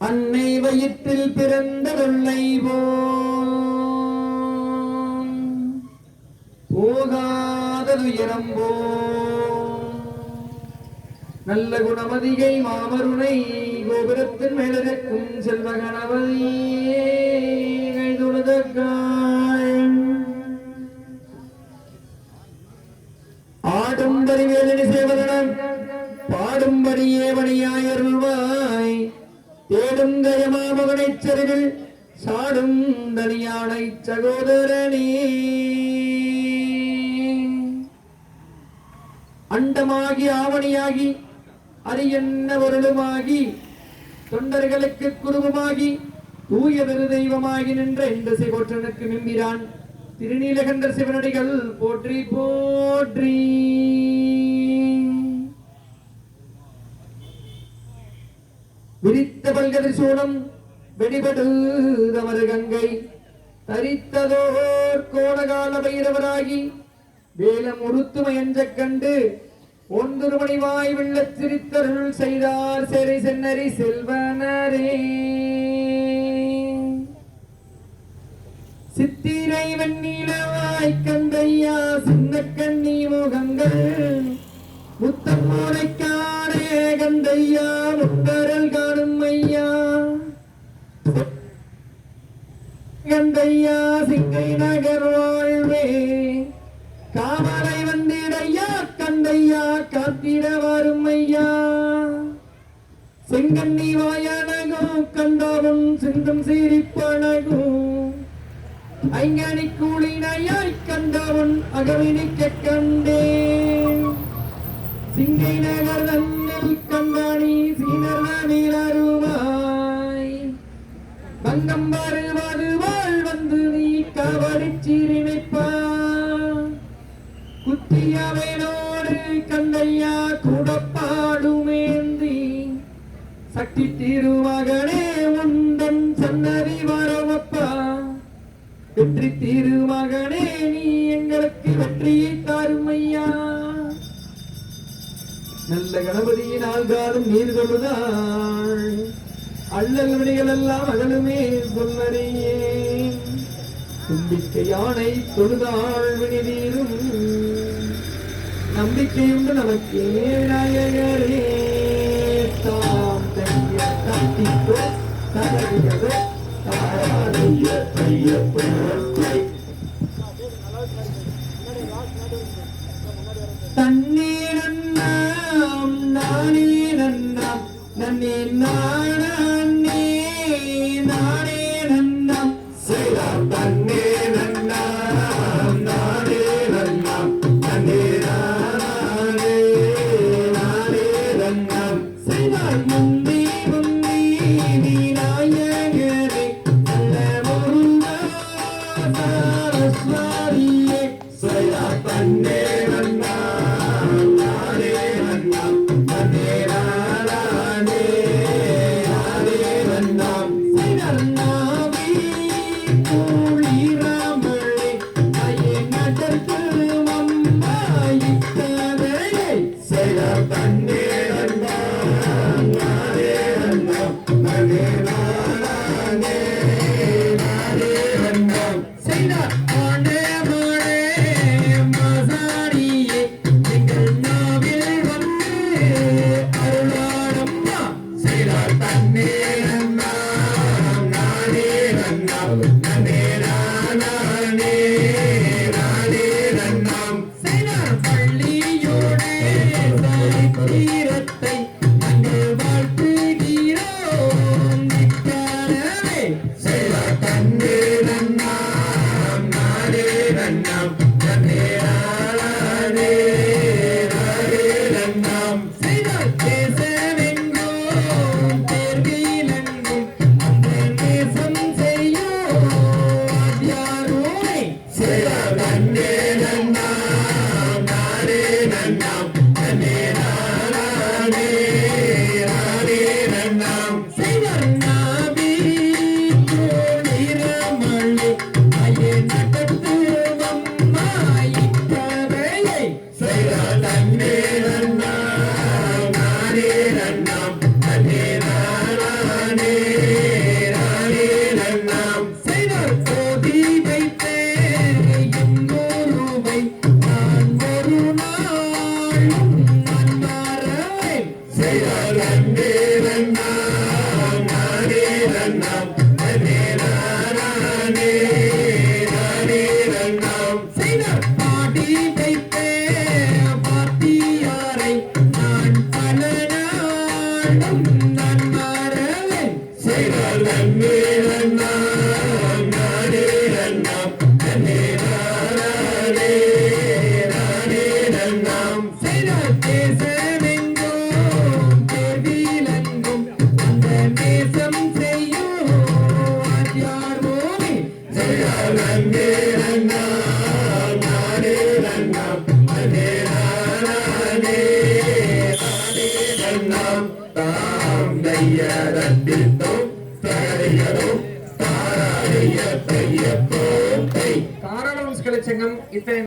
அன்னை வயிற்றில் பிறந்த வெள்ளை போகாததுயரம் போ நல்ல குணமதிகை மாமருணை கோபுரத்தின் மேலிருக்கும் செல்வகணவதியே பாடும்படியே பணியாய் அருள்வாய் தேடும் கயமாமகனைச் செருவில் சாடும் தனியானை சகோதரனே. அண்டமாகி ஆவணியாகி அரியன்ன பொருளுமாகி தொண்டர்களுக்கு குருவமாகி தூய தெய்வமாகி நின்ற இந்த சிவற்றனுக்கு மிம்பிரான் திருநீலகண்டர் சிவனடிகள் போற்றி போற்றி. விரித்த சூடம் வெடிபடுதமது கங்கை. தரித்ததோர் கோடகால பைரவராகி வேலம் உருத்து மயஞ்சக் கண்டு ஒன்று மணிவாய் வெள்ளச் சிரித்தருள் செய்தார் செறை சென்னரி செல்வனரே. சித்திரை வெண்ணிலவாய் கந்தையா சின்ன கண்ணி முகங்கள். முத்தம் கந்தையா கந்தையா சிங்கை நகர் வாழ்வே. காமலை வந்திடையா கந்தையா காத்திட வரும் ஐயா செங்கண்ணி வாயனகும் கண்டவும் சிந்தும் சிரிப்பனகும் ஐங்கனி கூலினையாய் கண்டவன் அகவினிக்க கண்டே சிங்கை நகர் தன்னில் கண்டாணி சீனர் அருவாய். பங்கம்பாறு கவரி சீரிணைப்பா குத்தியவனோடு கண்டையா கூட பாடுமேந்தி சக்தி திருமகனே உந்தன் சன்னதி வரவப்பா. வெற்றி திருமகனே நீ எங்களுக்கு வெற்றியை தாரும் நல்ல கணபதியினால் காலம் நீர் வினைகள் எல்லாம் அகலுமே சொல்லறியே தும்பிக்கை யானை தொழுதாள் வினை தீரும் நம்பிக்கையுண்டு நமக்கு நாயகரே தாம் தைய தட்டிக்கோ நானே நன்னாம் நன்னே நானே நானே நன்னாம் செய்தாம் Amen. மரத்தை அங்கே வாழ்த்துகிறோம். நிற்கானவே செல்வா தன்னே நன்னாம் நாடே நன்னாம் தன்னே ஆளாதே நாடே நன்னாம் செய்தால் தேசமெங்கும் தேர்கையிலெங்கும் அந்த தேசம் செய்யும். யாரோனை செல்வா தன்னே தாம் தைய தந்திருந்தோம் தகதிகளும் கலைச்சங்கம் இத்தனை